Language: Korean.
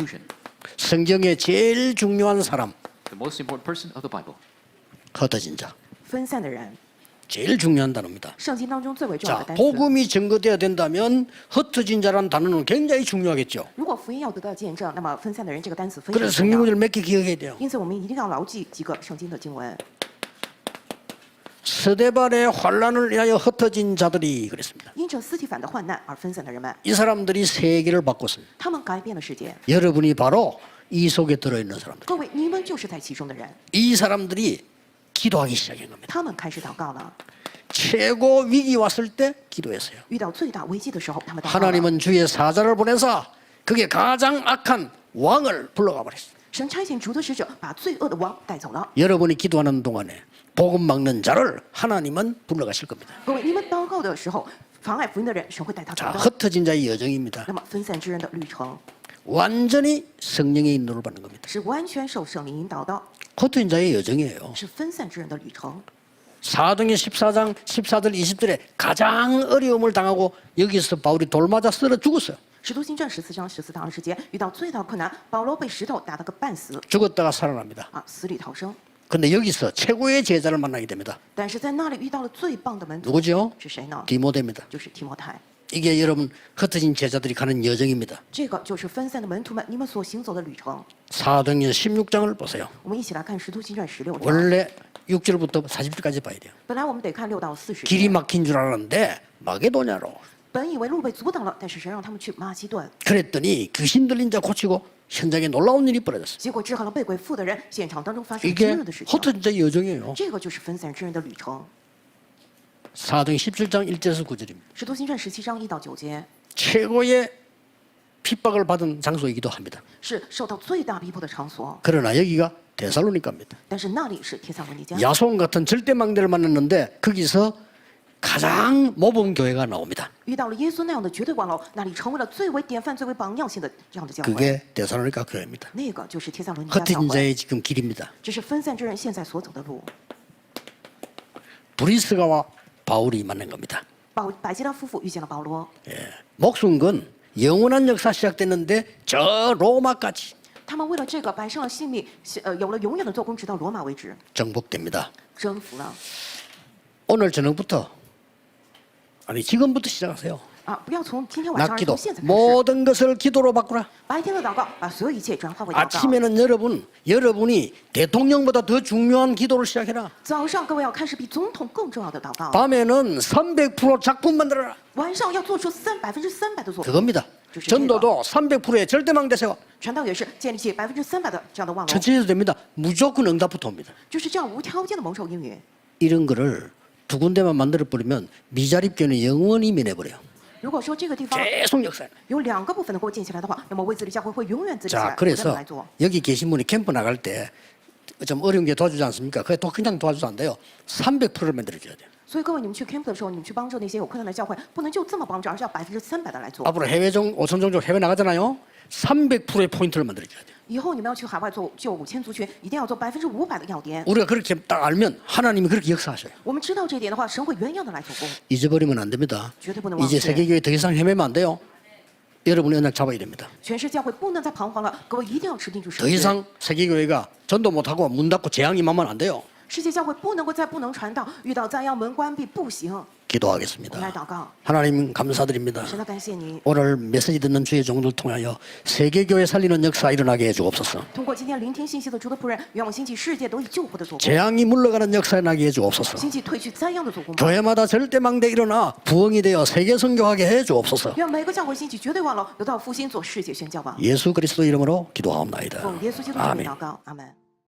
conclusion. 성경의 제일 중요한 사람 The most important person of the Bible. 흩어진 자. 分散的人， 제일 중요한 단어입니다. 圣经当中最为重要 자, 的单词。 복음이 증거돼야 된다면 흩어진 자라는 단어는 굉장히 중요하겠죠. 如果福音要得到见证，那么分散的人这个单词非常 그래서 重 성경 要。 구절 몇 개 기억해야 돼요. 因此，我们一定要牢记几个圣经的经文。 스데반의 환란을 위하여 흩어진 자들이 그랬습니다. 因着斯提反的患难而分散的人们， 이 사람들이 세계를 바꿨습니다. 他们改变了世界。 여러분이 바로 이 속에 들어있는 사람들. 各位，你们就是在其中的人。 이 사람들이 기도하기 시작한 겁니다. 他们开始祷告了。 최고 위기 왔을 때 기도했어요. 遇到最大危机的时候，他们祷告了。 하나님은 주의 사자를 보내서 그게 가장 악한 왕을 불러가 버렸어요. 神差遣主的使者把罪恶的王带走了。 여러분이 기도하는 동안에 복음 막는 자를 하나님은 불러가실 겁니다. 各位，你们祷告的时候，妨碍福音的人，神会带他走 자, 的。 흩어진 자의 여정입니다. 那么分散之人的旅程 완전히 성령의 인도를 받는 겁니다. 是完全受圣灵引导的， 흩어진 자의 여정이에요. 是分散之人的旅程。 사도행 14장 14절 20절에 가장 어려움을 당하고 여기서 바울이 돌 맞아 쓰러 죽었어요. 使徒行传十四章十四到二十节，遇到最大困难，保罗被石头打得个半死 죽었다가 살아납니다. 啊，死里逃生。 근데 여기서 최고의 제자를 만나게 됩니다. 但是在那里遇到了最棒的门徒， 누구죠? 是谁呢？ 디모데입니다. 就是提摩太。 이게 여러분 흩어진 제자들이 가는 여정입니다. 这个就是分散的门徒们，你们所行走的旅程。 사도행전 16장을 보세요. 我们一起来看《使徒行传》十六章。 원래 6절부터 40절까지 봐야 돼요. 本来我们得看六到四十 길이 节， 막힌 줄 알았는데 마게도냐로. 本以为路被阻挡了，但是神让他们去马其顿， 그랬더니 귀신 들린 자 고치고 현장에 놀라운 일이 벌어졌어요. 结果治好了被鬼附的人，现场当中发生了 이게 惊人的事情。 흩어진 자의 여정이에요. 这个就是分散之人的旅程。 사도행 17장 1절에서 9절입니다. 《使徒行传》十七章一到九节 최고의 핍박을 받은 장소이기도 합니다. 是受到最大逼迫的场所， 그러나 여기가 데살로니카입니다. 但是那里是帖撒罗尼迦。 야손 같은 절대망대를 만났는데 거기서 가장 모범 교회가 나옵니다. 遇到了耶稣那样的绝对网络，那里成为了最为典范、最为榜样性的这样的教会。 그게 데살로니카 교회입니다. 那个就是帖撒罗尼迦教 흩어진 会， 자의 지금 길입니다. 这是分散之人现在所走的路。 브리스가와 바울이 만난 겁니다. 保百基拉夫妇遇见了保罗， 목숨건 영원한 역사 시작됐는데 저 로마까지 他们为了这个摆上了性命，呃，有了永远的做工，直到罗马为止， 정복됩니다. 征服了。 오늘 저녁부터 아니 지금부터 시작하세요. 啊，不要从今天晚上，而 낮기도 从现在开始， 모든 것을 기도로 바꾸라. 白天的祷告，把所有一切转化为祷告。 아침에는 여러분 여러분이 대통령보다 더 중요한 기도를 시작해라. 早上各位要开始比总统更重要的祷告， 밤에는 300% 작품 만들어라. 晚上要做出三百分之三百的作品。 그겁니다. 주시 전도도 300%의 절대망대 세워. 传道也是建立起百分之三百的这样的望楼， 천천히 해도 됩니다. 무조건 응답부터 옵니다. 就是这样无条件的蒙受应允。 이런 거를 두 군데만 만들어 버리면 미자립교는 영원히 면해버려요. 如果说这个地方 계속 역사에. 有两个部分能够建起来的话，那么为自己教会会永远自立起 자 来，不断地 그래서 来做。 여기 계신 분이 캠프 나갈 때 좀 어려운 게 도와주지 않습니까? 그게 또 그냥 도와줘도 안 돼요. 300%를 만들어줘야 돼요. 所以各位，你们去 camp 的时候，你们去帮助那些有困难的教会，不能就这么帮助，而是要百分之三百的来做。 앞으로 해외 종 5천 종족 해외 나가잖아요. 300%의 포인트를 만들어줘야 돼요. 以后你们要去海外做救五千族群，一定要做百分之五百的要点。 우리가 그렇게 딱 알면 하나님이 그렇게 역사하셔요. 我们知道这一点的话，神会原样的来做工， 잊어버리면 안 됩니다. 绝对不能忘 이제 记。 세계교회 더 이상 헤매면 안 돼요. 여러분이 언약 잡아야 됩니다. 全市教会不能再彷徨了，各位一定要持定住 더 神约。 이상 세계교회가 전도 못하고 문 닫고 재앙이 임하면 안 돼요. 世界教会不能够再不能传道，遇到灾殃门关闭不行。 기도하겠습니다. 하나님 감사드립니다. 오늘 메시지 듣는 주의 종들 통하여 세계교회 살리는 역사 일어나게 해주옵소서. 재앙이 물러가는 역사 일어나게 해주옵소서. 교회마다 절대망대 일어나 부흥이 되어 세계 선교하게 해주옵소서. 예수 그리스도 이름으로 기도하옵나이다. 아멘.